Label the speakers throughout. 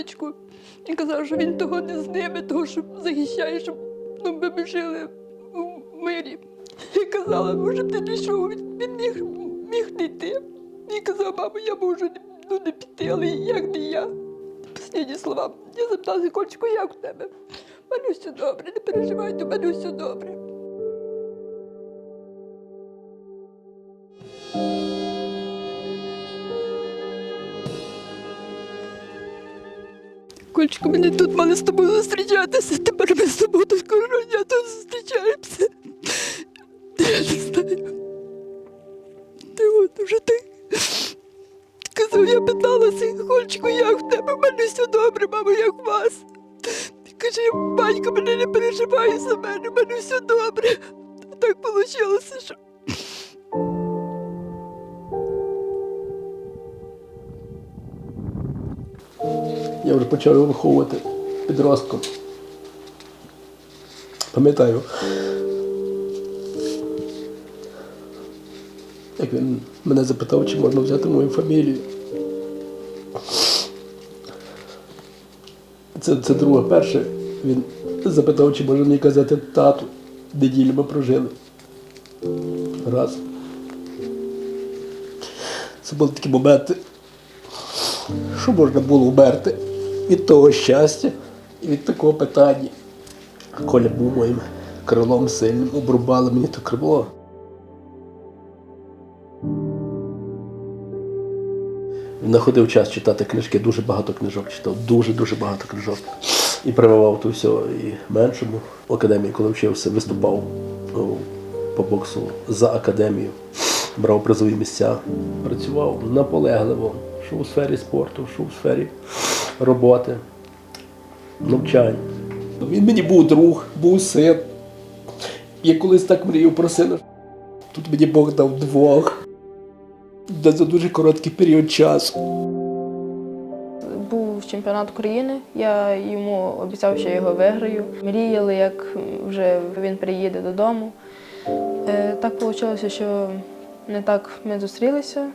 Speaker 1: донечку і казав, що він того не зніме, того, що захищає, щоб ну, ми жили в мирі. І казала, може, ти пішов, він міг, міг не йти. І казав, мамо, я можу ну, не піти, але як не я. Останні слова. Я запитала, Кольчику, як в тебе? У все добре, не переживайте, у мене все добре. Кольчику, мене тут мали з тобою зустрічатися, тепер ми з тобою тут кожного дня тут зустрічаємося. Я не знаю. Ти от уже ти. Казав, я питалася, Кольчику, як в тебе? У мене все добре, мамо, як у вас. Каже, батько мене не переживає за мене, у мене все добре. Так вийшло, що.
Speaker 2: Я вже почав його виховувати підростком. Пам'ятаю, як він мене запитав, чи можна взяти мою фамілію. Це, це друге. Перше, він запитав, чи може мені казати тату. Неділю ми прожили. Раз. Це були такі моменти, що можна було вмерти від того щастя від такого питання. Коля був моїм крилом сильним, обрубали мені то крило. Він знаходив час читати книжки, дуже багато книжок читав, дуже-дуже багато книжок. І прививав то все і меншому. В академії, коли вчився, виступав по боксу за академію, брав призові місця, працював наполегливо, що у сфері спорту, що у сфері роботи, навчань. Він мені був друг, був син. Я колись так мріяв про сина. Тут мені Бог дав двох. Де за дуже короткий період часу.
Speaker 3: Був чемпіонат України. Я йому обіцяв, що я його виграю. Мріяли, як вже він приїде додому. Е, Так вийшло, що не так ми зустрілися.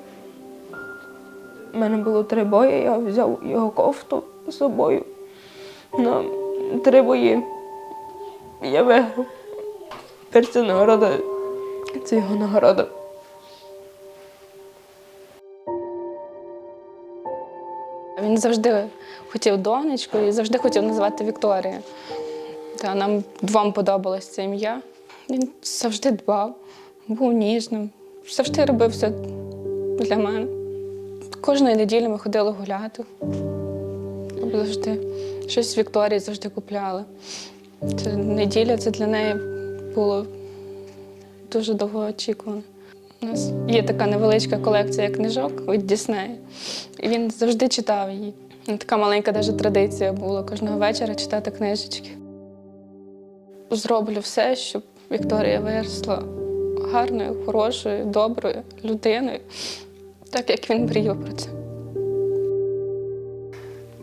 Speaker 3: У мене було три бої, я взяв його кофту з собою на три бої. Я виграв. Це нагорода. Це його нагорода.
Speaker 4: Він завжди хотів донечку і завжди хотів називати Вікторія. Та нам двом подобалось це ім'я. Він завжди дбав, був ніжним, завжди робив все для мене. Кожної неділі ми ходили гуляти. Завжди щось Вікторії завжди купляли. Це неділя це для неї було дуже довго очікувано. У нас є така невеличка колекція книжок від Діснея. І він завжди читав її. Така маленька даже традиція була кожного вечора читати книжечки. Зроблю все, щоб Вікторія виросла гарною, хорошою, доброю людиною, так як він мріяв про це.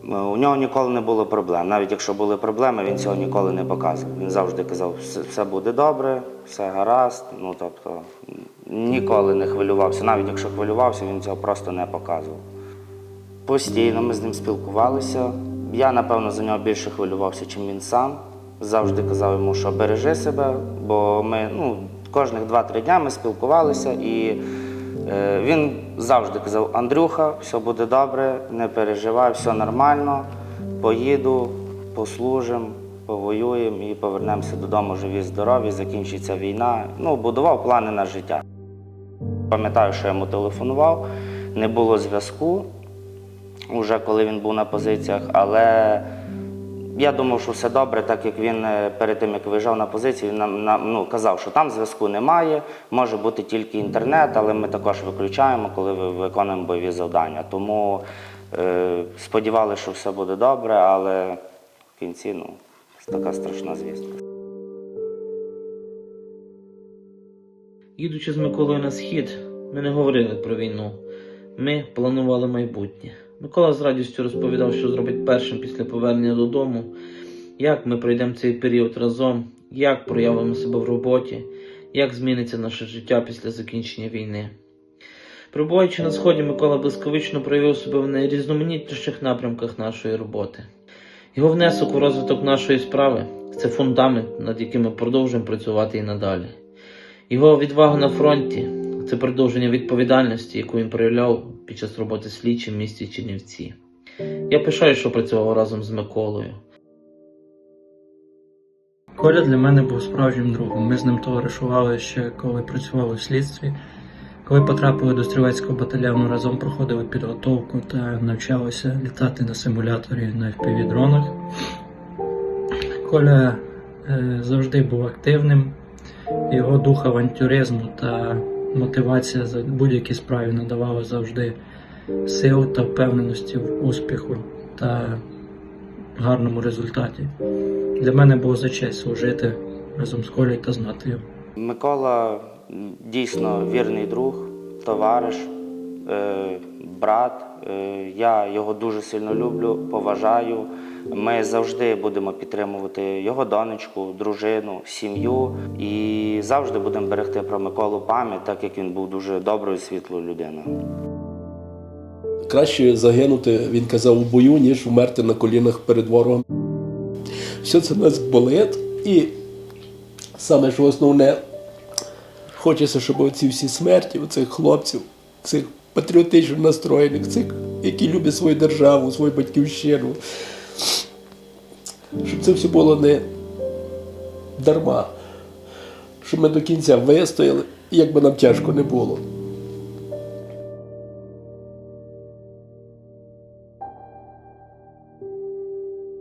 Speaker 5: У нього ніколи не було проблем. Навіть якщо були проблеми, він цього ніколи не показував. Він завжди казав, все, все буде добре, все гаразд. Ну тобто ніколи не хвилювався. Навіть якщо хвилювався, він цього просто не показував. Постійно ми з ним спілкувалися. Я, напевно, за нього більше хвилювався, чим він сам. Завжди казав йому, що бережи себе, бо ми ну, кожних 2-3 дня ми спілкувалися і е, він завжди казав: Андрюха, все буде добре, не переживай, все нормально, поїду, послужимо, повоюємо і повернемося додому живі, здорові, закінчиться війна. Ну, будував плани на життя. Пам'ятаю, що я йому телефонував, не було зв'язку вже коли він був на позиціях, але я думав, що все добре, так як він е, перед тим, як виїжджав на позицію, він нам, нам ну, казав, що там зв'язку немає, може бути тільки інтернет, але ми також виключаємо, коли ви виконуємо бойові завдання. Тому е, сподівалися, що все буде добре, але в кінці ну, така страшна звістка.
Speaker 6: Їдучи з Миколою на схід, ми не говорили про війну. Ми планували майбутнє. Микола з радістю розповідав, що зробить першим після повернення додому, як ми пройдемо цей період разом, як проявимо себе в роботі, як зміниться наше життя після закінчення війни. Перебуваючи на сході, Микола блискавично проявив себе в найрізноманітніших напрямках нашої роботи. Його внесок у розвиток нашої справи це фундамент, над яким ми продовжуємо працювати і надалі. Його відвага на фронті це продовження відповідальності, яку він проявляв під час роботи слідчим в місті Чернівці. Я пишаю, що працював разом з Миколою.
Speaker 7: Коля для мене був справжнім другом. Ми з ним товаришували ще коли працювали в слідстві. Коли потрапили до стрілецького батальйону, разом проходили підготовку та навчалися літати на симуляторі на FPV-дронах. Коля е, завжди був активним, його дух авантюризму та мотивація за будь-які справи надавала завжди сил та впевненості в успіху та гарному результаті. Для мене було за честь служити разом з Колею та знати його.
Speaker 5: Микола дійсно вірний друг, товариш, брат. Е, я його дуже сильно люблю, поважаю. Ми завжди будемо підтримувати його донечку, дружину, сім'ю і завжди будемо берегти про Миколу пам'ять, так як він був дуже доброю, світлою людиною.
Speaker 2: Краще загинути, він казав, у бою, ніж вмерти на колінах перед ворогом. Все це нас болить. І саме що основне, хочеться, щоб ці всі смерті, цих хлопців, цих патріотично настроєних, цих, які люблять свою державу, свою батьківщину, щоб це все було не дарма. Щоб ми до кінця вистояли, як би нам тяжко не було.